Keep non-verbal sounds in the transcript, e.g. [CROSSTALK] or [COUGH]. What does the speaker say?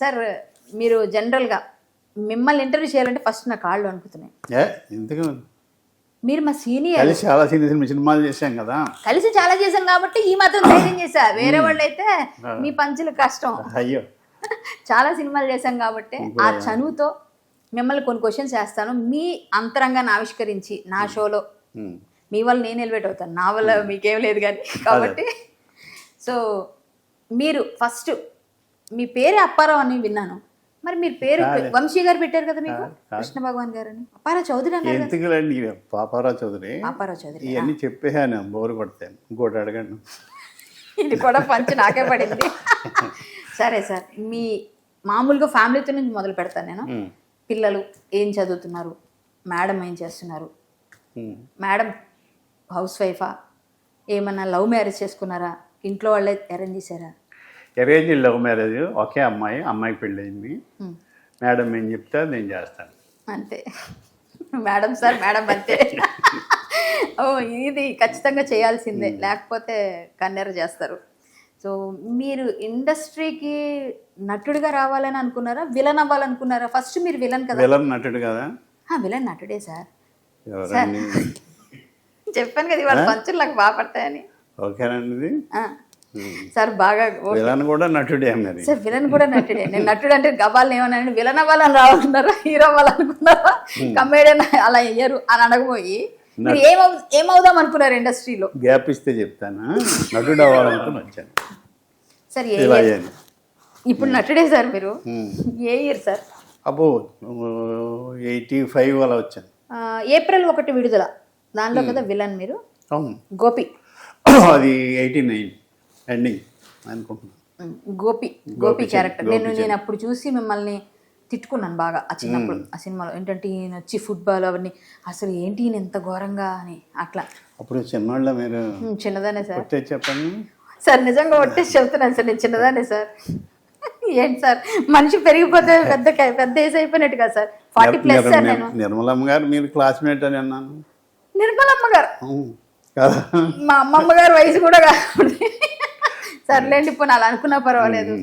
Sir మీరు జనరల్గా మిమ్మల్ని ఇంటర్వ్యూ చేయాలంటే ఫస్ట్ నా కాళ్ళు అనుకుతున్నాయి ఎందుకు? మీరు మా సీనియర్. కలిసి చాలా సినిమా సినిమా సినిమాలు చేశాం కదా. కలిసి చాలా చేశాం కాబట్టి ఈ మాత్రం ధైర్యం చేశా. వేరే వాళ్ళు అయితే మీ పంచులు కష్టం. అయ్యో. చాలా సినిమాలు చేశాం కాబట్టి ఆ చనువుతో మిమ్మల్ని కొన్ని క్వశ్చన్స్ వేస్తాను మీ అంతరంగాన్ని ఆవిష్కరించి నా షోలో. మీ వల్ల నేను ఎలివేట్ అవుతాను. నా వల్ల మీకేం లేదు కానీ కాబట్టి. సో మీరు ఫస్ట్ మీ పేరే అప్పారావు అని విన్నాను. మరి మీరు పేరు వంశీ గారు పెట్టారు కదా మీకు? కృష్ణ భగవాన్ గారు అని అప్పారావు చౌదరి అన్నారు ఎందుకులండి పాపారావు చౌదరి. అప్పారావు చౌదరి ఇవన్నీ చెప్పేసాను బోరు కొడతాను. ఇంకోటి అడగండి. ఇది కూడా పంచి నాకే పడింది. సరే సార్. మీ మామూలుగా ఫ్యామిలీతో నుంచి మొదలు పెడతాను నేను. పిల్లలు ఏం చదువుతున్నారు? మేడం ఏం చేస్తున్నారు. మేడం హౌస్ వైఫా? ఏమన్నా లవ్ మ్యారేజ్ చేసుకున్నారా? ఇంట్లో వాళ్ళే అరేంజ్ చేశారా? అరేంజ్ లవ్ మ్యారేజ్ ఒకే అమ్మాయి అమ్మాయికి పెళ్ళయింది. మేడం ఏం చెప్తే నేను చేస్తాను. అంతే. మేడం సార్ మేడం అంతే. ఓ ఇది ఖచ్చితంగా చేయాల్సిందే. లేకపోతే కన్నెర చేస్తారు. సో మీరు ఇండస్ట్రీకి నటుడిగా రావాలని అనుకున్నారా? విలన్ అవ్వాలనుకున్నారా? ఫస్ట్ మీరు విలన్ కదా? విలన్ నటుడు కదా. విలన్ నటుడే సార్. చెప్పాను కదా ఇవాళ పంచులు నాకు బాగా పడతాయని. ఓకేనండి. సార్ బాగా విలన్ కూడా నటుడే మరి సార్ విలన్ కూడా నటుడే. నేను నటుడు అంటే గవ్వాలని ఏమన్నా విలన్ అవ్వాలని రావాలన్నారా హీరో అవ్వాలనుకున్నారా? కమేడియన్ అలా అయ్యారు అని అడగబోయి మీరు ఏమవు ఏమవుదాం అనుకున్నారు ఇండస్ట్రీలో? గ్యాప్ ఇస్తే చెప్తాను? నటుడు అవ్వాలనుకుని వచ్చాను. సార్ ఏ ఇప్పుడు నటుడే సార్ మీరు. ఏ ఇయర్ సార్? అబ్బో ఎయిటీ ఫైవ్ అలా వచ్చాను. ఏప్రిల్ ఒకటి విడుదల. దానిలో కదా విలన్ మీరు? అవును. గోపి. [CLEARS THROAT] అది ఎయిటీ నైన్. ఎండింగ్ అనుకుంటున్నాను గోపి గోపి క్యారెక్టర్ నేను నేను అప్పుడు చూసి మిమ్మల్ని తిట్టుకున్నాను బాగా ఆ చిన్నప్పుడు ఆ సినిమాలో. ఏంటంటే ఈయన వచ్చి ఫుట్బాల్ అవన్నీ అసలు ఏంటి ఈయన ఎంత ఘోరంగా? అని అట్లా. అప్పుడు చిన్నవాళ్ళ మీరు చిన్నదానే సార్. చెప్పండి. సార్ నిజంగా ఒట్టేసి చెప్తున్నాను సార్ నేను చిన్నదానే సార్. ఏంటి సార్? మనిషి పెరిగిపోతే పెద్ద పెద్ద ఏజ్ అయిపోయినట్టు కదా సార్. ఫార్టీ ప్లస్ సార్ నేను. నిర్మలమ్మ గారు మీరు క్లాస్మేట్ అని అన్నాను. నిర్మలమ్మ గారు. మా అమ్మమ్మ గారి వయసు కూడా కాదు. సర్లేండి ఇప్పుడు అలా అనుకున్నా పర్వాలేదు.